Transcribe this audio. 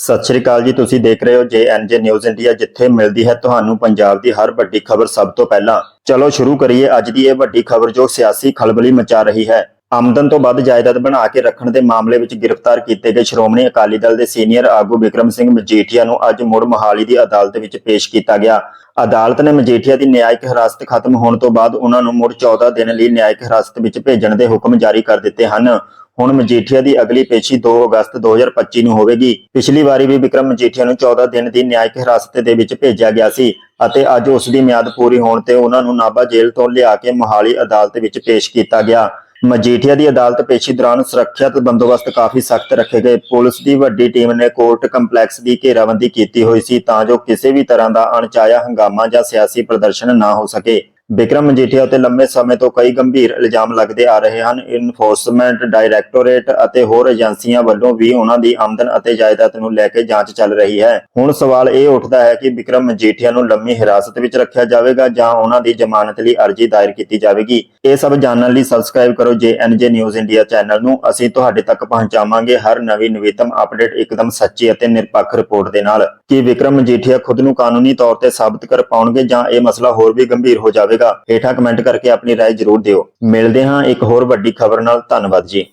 ਸਤਿ ਸ਼੍ਰੀ ਅਕਾਲ ਜੀ, ਤੁਸੀਂ ਦੇਖ ਰਹੇ ਹੋ ਜੇਐਨਜੇ ਨਿਊਜ਼ ਇੰਡੀਆ, ਜਿੱਥੇ ਮਿਲਦੀ ਹੈ ਤੁਹਾਨੂੰ ਪੰਜਾਬ ਦੀ ਹਰ ਵੱਡੀ ਖਬਰ ਸਭ ਤੋਂ ਪਹਿਲਾਂ। ਚਲੋ ਸ਼ੁਰੂ ਕਰੀਏ, ਅੱਜ ਦੀ ਇਹ ਵੱਡੀ ਖਬਰ ਜੋ ਸਿਆਸੀ ਖਲਬਲੀ ਮਚਾ ਰਹੀ ਹੈ। ਆਮਦਨ ਤੋਂ ਵੱਧ ਜਾਇਦਾਦ ਬਣਾ ਕੇ ਰੱਖਣ ਦੇ ਮਾਮਲੇ ਵਿੱਚ ਗ੍ਰਿਫਤਾਰ ਕੀਤੇ ਗਏ ਸ਼੍ਰੋਮਣੀ ਅਕਾਲੀ ਦਲ ਦੇ ਸੀਨੀਅਰ ਆਗੂ ਵਿਕਰਮ ਸਿੰਘ ਮਜੀਠੀਆ ਨੂੰ ਅੱਜ ਮੁੜ ਮੋਹਾਲੀ ਦੀ ਅਦਾਲਤ ਵਿੱਚ ਪੇਸ਼ ਕੀਤਾ ਗਿਆ। ਅਦਾਲਤ ਨੇ ਮਜੀਠੀਆ ਦੀ ਨਿਆਇਕ ਹਿਰਾਸਤ ਖਤਮ ਹੋਣ ਤੋਂ ਬਾਅਦ ਉਹਨਾਂ ਨੂੰ ਮੁੜ 14 ਦਿਨ ਲਈ ਨਿਆਇਕ ਹਿਰਾਸਤ ਵਿੱਚ ਭੇਜਣ ਦੇ ਹੁਕਮ ਜਾਰੀ ਕਰ ਦਿੱਤੇ ਹਨ। ਹੁਣ ਮਜੀਠੀਆ ਦੀ ਅਗਲੀ ਪੇਸ਼ੀ 2 ਅਗਸਤ 2025 ਨੂੰ ਹੋਵੇਗੀ। ਪਿਛਲੀ ਵਾਰੀ ਵੀ ਵਿਕਰਮ ਮਜੀਠੀਆ ਨੂੰ 14 ਦਿਨ ਦੀ ਨਿਆਇਕ ਹਿਰਾਸਤ ਦੇ ਵਿੱਚ ਭੇਜਿਆ ਗਿਆ ਸੀ ਅਤੇ ਅੱਜ ਉਸ ਦੀ ਮਿਆਦ ਪੂਰੀ ਹੋਣ ਤੇ ਉਹਨਾਂ ਨੂੰ ਨਾਭਾ ਜੇਲ੍ਹ ਤੋਂ ਲਿਆ ਕੇ ਮੋਹਾਲੀ ਅਦਾਲਤ ਵਿੱਚ ਪੇਸ਼ ਕੀਤਾ ਗਿਆ। ਮਜੀਠੀਆ ਦੀ ਅਦਾਲਤ ਪੇਸ਼ੀ ਦੌਰਾਨ ਸੁਰੱਖਿਅਤ ਬੰਦੋਬਸਤ ਕਾਫੀ ਸਖਤ ਰੱਖੇ ਗਏ। ਪੁਲਿਸ ਦੀ ਵੱਡੀ ਟੀਮ ਨੇ ਕੋਰਟ ਕੰਪਲੈਕਸ ਦੀ ਘੇਰਾਬੰਦੀ ਕੀਤੀ ਹੋਈ ਸੀ ਤਾਂ ਜੋ ਕਿਸੇ ਵੀ ਤਰ੍ਹਾਂ ਦਾ ਅਣਚਾਹਿਆ ਹੰਗਾਮਾ ਜਾਂ ਸਿਆਸੀ ਪ੍ਰਦਰਸ਼ਨ ਨਾ ਹੋ ਸਕੇ। ਬਿਕਰਮ ਮਜੀਠੀਆ ਉੱਤੇ ਲੰਬੇ ਸਮੇਂ ਤੋਂ ਕਈ ਗੰਭੀਰ ਇਲਜ਼ਾਮ ਲੱਗਦੇ ਆ ਰਹੇ ਹਨ। ਇਨਫੋਰਸਮੈਂਟ ਡਾਇਰੈਕਟੋਰੇਟ ਅਤੇ ਹੋਰ ਏਜੰਸੀਆਂ ਵੱਲੋਂ ਵੀ ਉਹਨਾਂ ਦੀ ਆਮਦਨ ਅਤੇ ਜਾਇਦਾਦ ਨੂੰ ਲੈ ਕੇ ਜਾਂਚ ਚੱਲ ਰਹੀ ਹੈ। ਹੁਣ ਸਵਾਲ ਇਹ ਉੱਠਦਾ ਹੈ ਕਿ ਵਿਕਰਮ ਮਜੀਠੀਆ ਨੂੰ ਲੰਮੀ ਹਿਰਾਸਤ ਵਿੱਚ ਰੱਖਿਆ ਜਾਵੇਗਾ ਜਾਂ ਉਹਨਾਂ ਦੀ ਜ਼ਮਾਨਤ ਲਈ ਅਰਜ਼ੀ ਦਾਇਰ ਕੀਤੀ ਜਾਵੇਗੀ। ਇਹ ਸਭ ਜਾਣਨ ਲਈ ਸਬਸਕ੍ਰਾਈਬ ਕਰੋ ਜੇਐਨਜੇ ਨਿਊਜ਼ ਇੰਡੀਆ ਚੈਨਲ ਨੂੰ। ਅਸੀਂ ਤੁਹਾਡੇ ਤੱਕ ਪਹੁੰਚਾਵਾਂਗੇ ਹਰ ਨਵੀਂ ਨਵੀਨਤਮ ਅਪਡੇਟ ਇੱਕਦਮ ਸੱਚੀ ਅਤੇ ਨਿਰਪੱਖ ਰਿਪੋਰਟ ਦੇ ਨਾਲ। ਕਿ ਵਿਕਰਮ ਮਜੀਠੀਆ ਖੁਦ ਨੂੰ ਕਾਨੂੰਨੀ ਤੌਰ ਤੇ ਸਾਬਤ ਕਰ ਪਾਉਣਗੇ ਜਾਂ ਇਹ ਮਸਲਾ ਹੋਰ ਵੀ ਗੰਭੀਰ ਹੋ ਜਾਵੇਗਾ? ਹੇਠਾਂ ਕਮੈਂਟ ਕਰਕੇ ਆਪਣੀ رائے ਜ਼ਰੂਰ ਦਿਓ ਮਿਲਦੇ ਹਾਂ ਇੱਕ ਹੋਰ ਵੱਡੀ ਖਬਰ ਨਾਲ ਧੰਨਵਾਦ ਜੀ